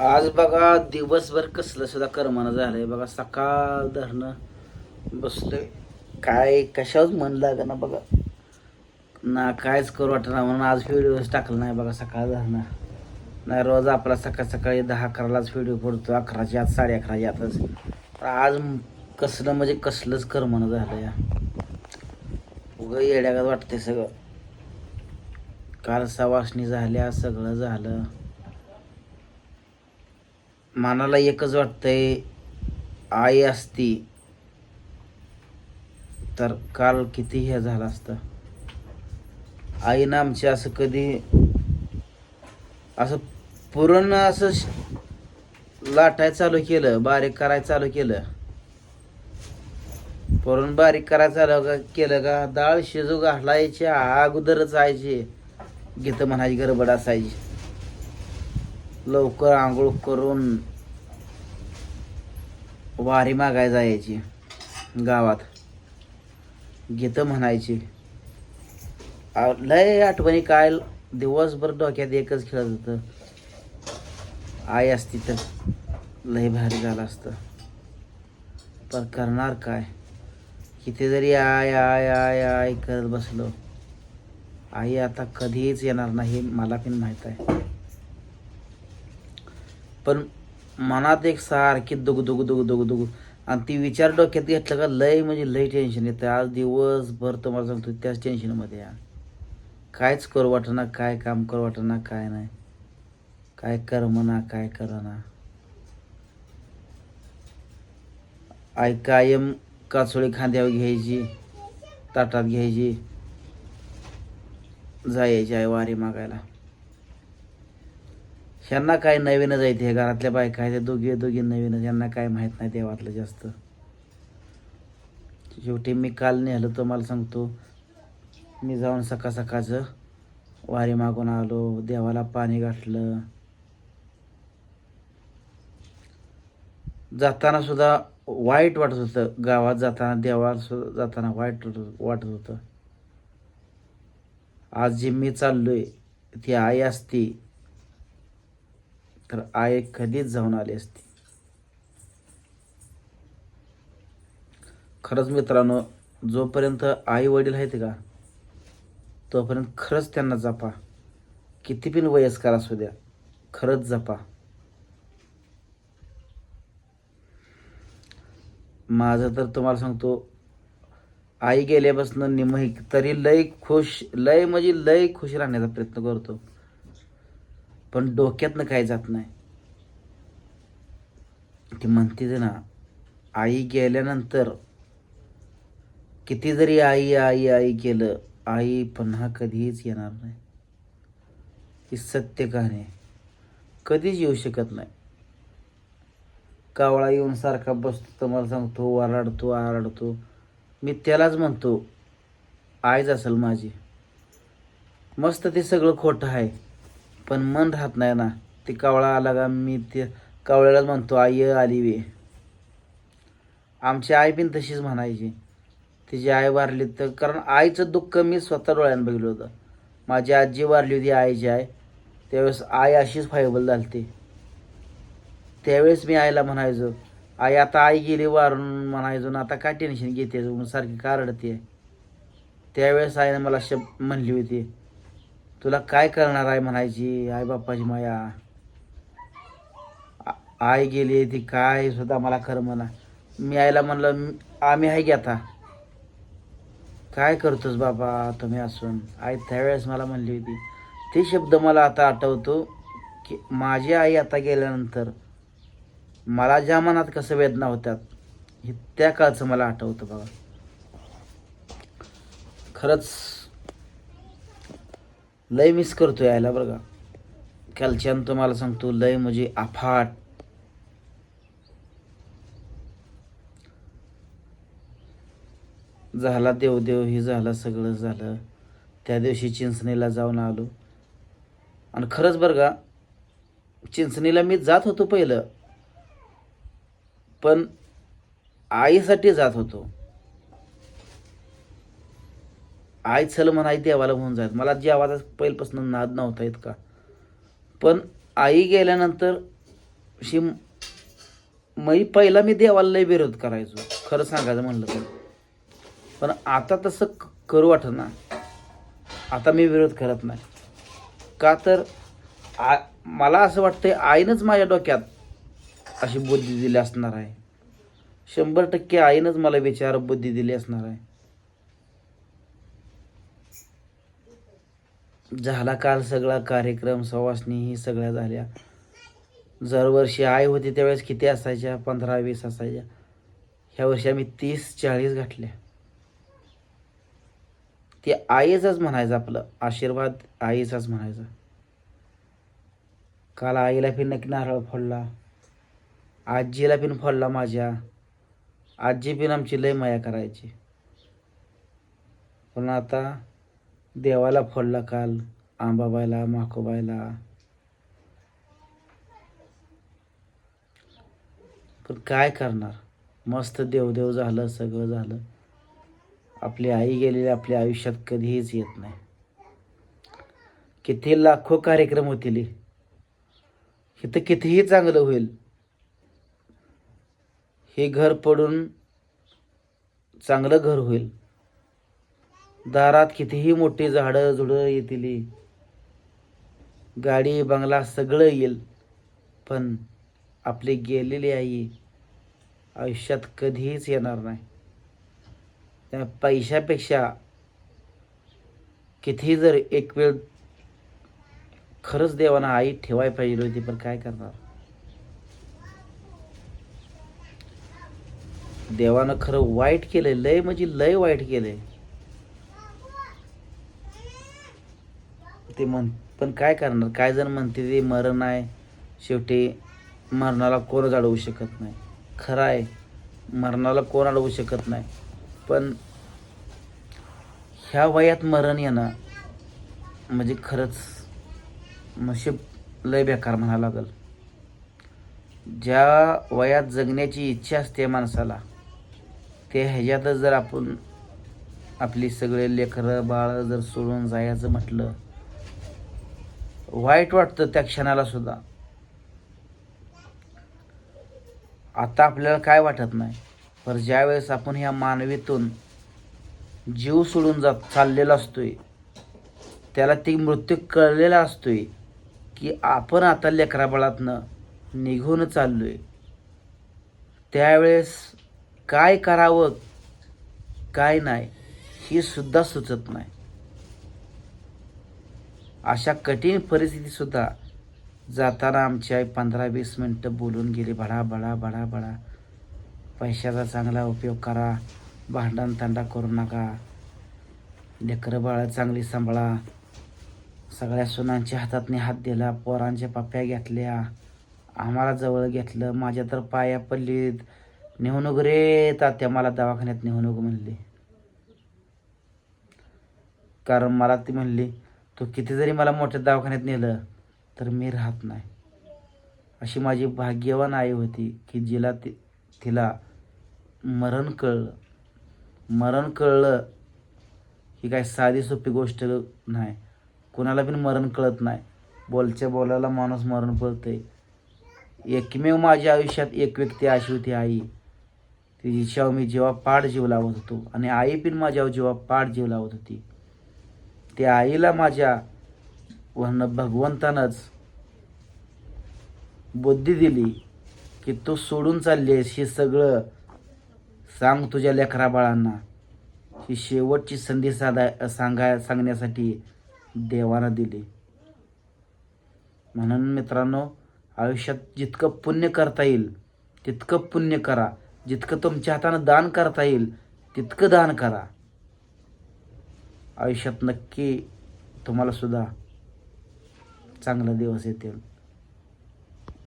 आज बघा दिवसभर कसलं सुद्धा करमानं झालंय. बघा सकाळ धरणं बसलोय. काय कशावर मन ना बघा. ना कायच करू वाटणार म्हणून आज व्हिडिओच टाकला नाही बघा सकाळ धरणं. नाही रोज आपला सकाळ सकाळी दहा अकरालाच व्हिडिओ पडतो. अकराच्या आत साडे अकराच्या आतच. पण आज कसलं म्हणजे कसलंच करमानं झालं या उगं येड्यागत वाटतंय सगळं. काल सवासणी झाल्या सगळं झालं. मनाला एकच वाटतंय आई असती तर काल किती हे झालं असतं? आईनं आमची असं कधी असं पूर्ण असं श- लाटाय चालू केलं बारीक करायला चालू केलं. पुरण बारीक करायला चालू का केलं का? डाळ शिजू घालायची अगोदरच जायची गीतं म्हणायची गडबड असायची. लवकर आंघोळ करून वारी मागाय जायची गावात. गीतं म्हणायची. लय आठवणी काय दिवसभर डोक्यात एकच खेळत होतं. आई असती तर लय भारी झालं असतं. पण करणार काय? किती जरी आय आय आय आय करत बसलो आई आता कधीच येणार नाही मला पण माहीत आहे. पण मनात एक सारखी दुग दुग दुग दुग दुग. आणि ती विचार डोक्यात घेतलं का लय म्हणजे लय टेन्शन येतं. आज दिवसभर तुम्हाला सांगतो त्याच टेन्शनमध्ये या. कायच करू वाटना काय काम करू वाटना काय नाही. काय कर म्हणा काय करना. आई कायम काचोळी खांद्यावर घ्यायची ताटात घ्यायची जायची आई वारी मागायला. ह्यांना काय नवीनच आहे घरातल्या बायका आहेत त्या दोघी दोघी नवीनच यांना काय माहीत नाही देवातलं जास्त. शेवटी मी काल नेलं तर मला सांगतो मी जाऊन सकाळ सकाळचं वारी मागून आलो देवाला पाणी घातलं. जाताना सुद्धा वाईट वाटत होतं गावात जाताना देवाला सुद्धा जाताना वाईट वाटत होतं. आज जी मी चाललोय ती आई असती तर आई कधीच जाऊन आली असती. खरंच मित्रांनो जोपर्यंत आई वडील आहेत का तोपर्यंत खरंच त्यांना जपा. किती पण वयस्कर असू द्या खरंच जपा. माझं तर तुम्हाला सांगतो आई गेल्यापासून निमही तरी लय खुश लय म्हणजे लय खुश राहण्याचा प्रयत्न करतो. पण डोक्यातनं काही जात नाही. ती म्हणते ना आई गेल्यानंतर किती जरी आई आई आई केलं आई पुन्हा कधीच येणार नाही. ही सत्य कहाणी आहे. कधीच येऊ शकत नाही. कावळा येऊन सारखा बसतो तर मला सांगतो आरडतो आरडतो. मी त्यालाच म्हणतो आईच असेल माझी. मस्त ते सगळं खोटं आहे. पण मन राहत नाही ना. ते कावळा आला का मी ते कावळ्यालाच म्हणतो आई आली वे. आमची आई पण तशीच म्हणायची. तिची आई वारली तर कारण आईचं दुःख मी स्वतः डोळ्यानं बघितलं होतं. माझी आजी वारली होती आईची आई. त्यावेळेस आई अशीच फायबल झालती. त्यावेळेस मी आईला म्हणायचो आई आता आई गेली वारून म्हणायचो ना आता काय टेन्शन घेते सारखी का रडते त्यावेळेस आईनं मला शब्द म्हणली होती तुला काय करणार आहे म्हणायची? आई बाप्पाची माया. आई गेली ती काय सुद्धा मला खरं म्हणा. मी आईला म्हणलं आम्ही आहे की आता? काय करतोस बाबा तुम्ही असून? आई त्यावेळेस मला म्हणली होती. ते शब्द मला आता आठवतो की माझी आई आता गेल्यानंतर मला ज्या मनात कसं वेदना होत्यात हे त्या काळचं मला आठवतं बाबा. खरंच लय मिस करतो यायला बरं का. कालच्यान तुम्हाला सांगतो लय म्हणजे अफाट झाला देवदेव हे झालं सगळं झालं. त्या दिवशी चिंचणीला जाऊन आलो. आणि खरंच बरं का चिंचणीला मी जात होतो पहिलं. पण आईसाठी जात होतो. आई चल आई देवाला म्हणून जायत मला जे आवाज पहिल्यापासून नाद नव्हता इतका पण आई गेल्यानंतर शी मी पहिला मी देवाला लय विरोध करायचो. खरं सांगायचं म्हणलं तर. पण आता तसं क- करू वाटत ना. आता मी विरोध करत नाही. का तर आ मला असं वाटतंय आईनंच माझ्या डोक्यात अशी बुद्धी दिली असणार आहे. शंभर टक्के आईनंच मला विचार बुद्धी दिली असणार आहे. झाला काल सगळा कार्यक्रम सवासणी ही सगळ्या झाल्या. दरवर्षी आई होती त्यावेळेस किती असायच्या? पंधरा वीस असायच्या. ह्या वर्षी आम्ही तीस चाळीस घातल्या. ते आईचाच म्हणायचं आपलं. आशीर्वाद आईचाच म्हणायचा. काल आईला पण नक्की नारळ फोडला. आजीला पिन फोडला माझ्या. आजी पिन आमची लय माया करायची. पण आता देवाला फोडला काल आंबाबाईला माकोबाईला. पण काय करणार? मस्त देवदेव झालं सगळं झालं. आपली आई गेलेली आपल्या आयुष्यात कधीच येत नाही. किती लाखो कार्यक्रम होतील इथं कितीही चांगलं होईल. हे घर पडून चांगलं घर होईल. दारात कितीही मोठी झाडं झुडं येतील. गाडी बंगला सगळं येईल. पण आपली गेलेली आई आयुष्यात कधीच येणार नाही. त्या पैशापेक्षा किती जर एक वेळ खरंच देवानं आई ठेवाय पाहिजे होती पण काय करणार? देवानं खरं वाईट केलंय लय म्हणजे लय वाईट केलंय. ते म्हण पण काय करणार? काय जण म्हणते ते मरण आहे. शेवटी मरणाला कोणच अडवू शकत नाही. खरं आहे मरणाला कोण अडवू शकत नाही. पण ह्या वयात मरण येणं म्हणजे खरंच नशीब लय बेकार म्हणा लागल. ज्या वयात जगण्याची इच्छा असते माणसाला ते ह्याच्यातच जर आपण आपली सगळे लेकरं बाळ जर सोडून जायचं म्हटलं वाईट वाटतं त्या क्षणाला सुद्धा. आता आपल्याला काय वाटत नाही पर ज्यावेळेस आपण ह्या मानवीतून जीव सोडून जात चाललेला असतोय त्याला ती मृत्यू कळलेला असतोय की आपण आता लेकराबळातनं निघून चाललोय. त्यावेळेस काय करावं काय नाही ही सुद्धा सुचत नाही. अशा कठीण परिस्थितीसुद्धा जाताना आमची आई पंधरा वीस मिनटं बोलून गेली बडा बडा बडा बडा पैशाचा चांगला उपयोग करा भांडण तांडा करू नका. लेकरं बाळं चांगली सांभाळा. सगळ्या सुनांच्या हातातनी हात दिला पोरांच्या पाप्या घेतल्या. आम्हाला जवळ घेतलं माझ्या तर पाया पडलीत. नेऊ रे तात्या मला दवाखान्यात नेऊ नको म्हणली. कारण मला ती म्हणली तू किती जरी मला मोठ्या दवाखान्यात नेलं तर मी राहत नाही. अशी माझी भाग्यवान आई होती की जिला ति तिला मरण कळलं. मरण कळलं ही काय साधी सोपी गोष्ट नाही. कुणाला पण मरण कळत नाही. बोलच्या बोलायला माणूस मरण पळतंय. एकमेव माझ्या आयुष्यात एक व्यक्ती अशी होती आई. तिच्यावर मी जेव्हा पाठ जीव लावत होतो आणि आई पण माझ्यावर जेव्हा पाठ जीव लावत होती त्या आईला माझ्या वरनं भगवंतानंच बुद्धी दिली की तू सोडून चाललीस हे सगळं सांग तुझ्या लेकरा बाळांना. ही शेवटची संधी साधा सांगाय सांगण्यासाठी देवानं दिली. म्हणून मित्रांनो आयुष्यात जितकं पुण्य करता येईल तितकं पुण्य करा. जितकं तुमच्या हातानं दान करता येईल तितकं दान करा. आयुष्यात नक्की तुम्हालासुद्धा चांगला चांगले दिवस येतील.